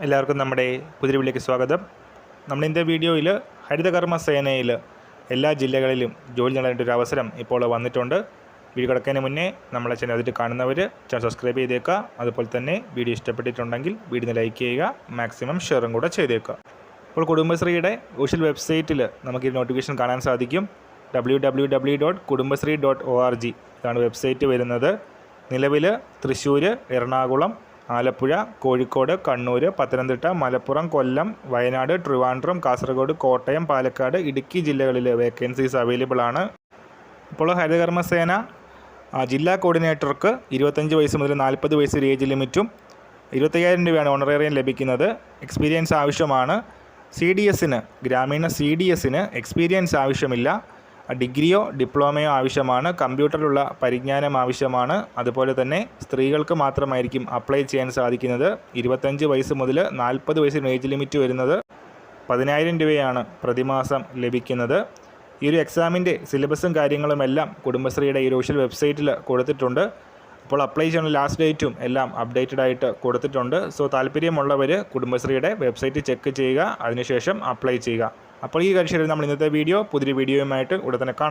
എല്ലാവർക്കും നമ്മുടെ പുതിയ സ്വാഗതം. നമ്മുടെ ഇന്നത്തെ വീഡിയോയിൽ ഹരിതകർമ്മ സേനയിൽ എല്ലാ ജില്ലകളിലും ജോലി നേടാനായിട്ട് ഒരു അവസരം ഇപ്പോൾ വന്നിട്ടുണ്ട്. വീഡിയോ കിടക്കുന്നതിന് മുന്നേ നമ്മളെ ചാനൽ അതിട്ട് കാണുന്നവർ ചാനൽ സബ്സ്ക്രൈബ് ചെയ്തേക്കുക. അതുപോലെ തന്നെ വീഡിയോ ഇഷ്ടപ്പെട്ടിട്ടുണ്ടെങ്കിൽ വീഡിയോ ലൈക്ക് ചെയ്യുക മാക്സിമം ഷെയറും കൂടെ ചെയ്തേക്കുക. ഇപ്പോൾ കുടുംബശ്രീയുടെ ഒഫീഷ്യൽ വെബ്സൈറ്റിൽ നമുക്ക് ഈ നോട്ടിഫിക്കേഷൻ കാണാൻ സാധിക്കും. W W W dot Kudumbashree dot O R G ഇതാണ് വെബ്സൈറ്റ് വരുന്നത് നിലവിൽ തൃശ്ശൂർ എറണാകുളം ആലപ്പുഴ കോഴിക്കോട് കണ്ണൂർ പത്തനംതിട്ട മലപ്പുറം കൊല്ലം വയനാട് ട്രിവാൻഡ്രം കാസർഗോഡ് കോട്ടയം പാലക്കാട് ഇടുക്കി ജില്ലകളിൽ വേക്കൻസീസ് അവൈലബിൾ ആണ്. ഇപ്പോൾ ഹരിതകർമ്മസേന ജില്ലാ കോർഡിനേറ്റർക്ക് ഇരുപത്തഞ്ച് വയസ്സ് മുതൽ നാൽപ്പത് വയസ്സ് ഒരു ഏജ് ലിമിറ്റും ഇരുപത്തയ്യായിരം രൂപയാണ് ഓണറേറിയം ലഭിക്കുന്നത്. എക്സ്പീരിയൻസ് ആവശ്യമാണ്. സി ഡി എസിന് ഗ്രാമീണ സി ഡി എസിന് എക്സ്പീരിയൻസ് ആവശ്യമില്ല. ഡിഗ്രിയോ ഡിപ്ലോമയോ ആവശ്യമാണ് കമ്പ്യൂട്ടറിലുള്ള പരിജ്ഞാനം ആവശ്യമാണ്. അതുപോലെ തന്നെ സ്ത്രീകൾക്ക് മാത്രമായിരിക്കും അപ്ലൈ ചെയ്യാൻ സാധിക്കുന്നത്. ഇരുപത്തഞ്ച് വയസ്സ് മുതൽ നാൽപ്പത് വയസ്സിന് ഏജ് ലിമിറ്റ് വരുന്നത് പതിനായിരം രൂപയാണ് പ്രതിമാസം ലഭിക്കുന്നത്. ഈ ഒരു എക്സാമിന്റെ സിലബസും കാര്യങ്ങളുമെല്ലാം കുടുംബശ്രീയുടെ ഈ ഒഫീഷ്യൽ വെബ്സൈറ്റിൽ കൊടുത്തിട്ടുണ്ട്. അപ്പോൾ അപ്ലൈ ചെയ്യുന്ന ലാസ്റ്റ് ഡേറ്റും എല്ലാം അപ്ഡേറ്റഡ് ആയിട്ട് കൊടുത്തിട്ടുണ്ട്. സോ താല്പര്യമുള്ളവർ കുടുംബശ്രീയുടെ വെബ്സൈറ്റ് ചെക്ക് ചെയ്യുക അതിനുശേഷം അപ്ലൈ ചെയ്യുക. അപ്പോൾ ഈ കാര്യം നമ്മൾ ഇന്നത്തെ വീഡിയോ പുതിയ വീഡിയോയുമായിട്ട് ഉടനെ തന്നെ കാണാം.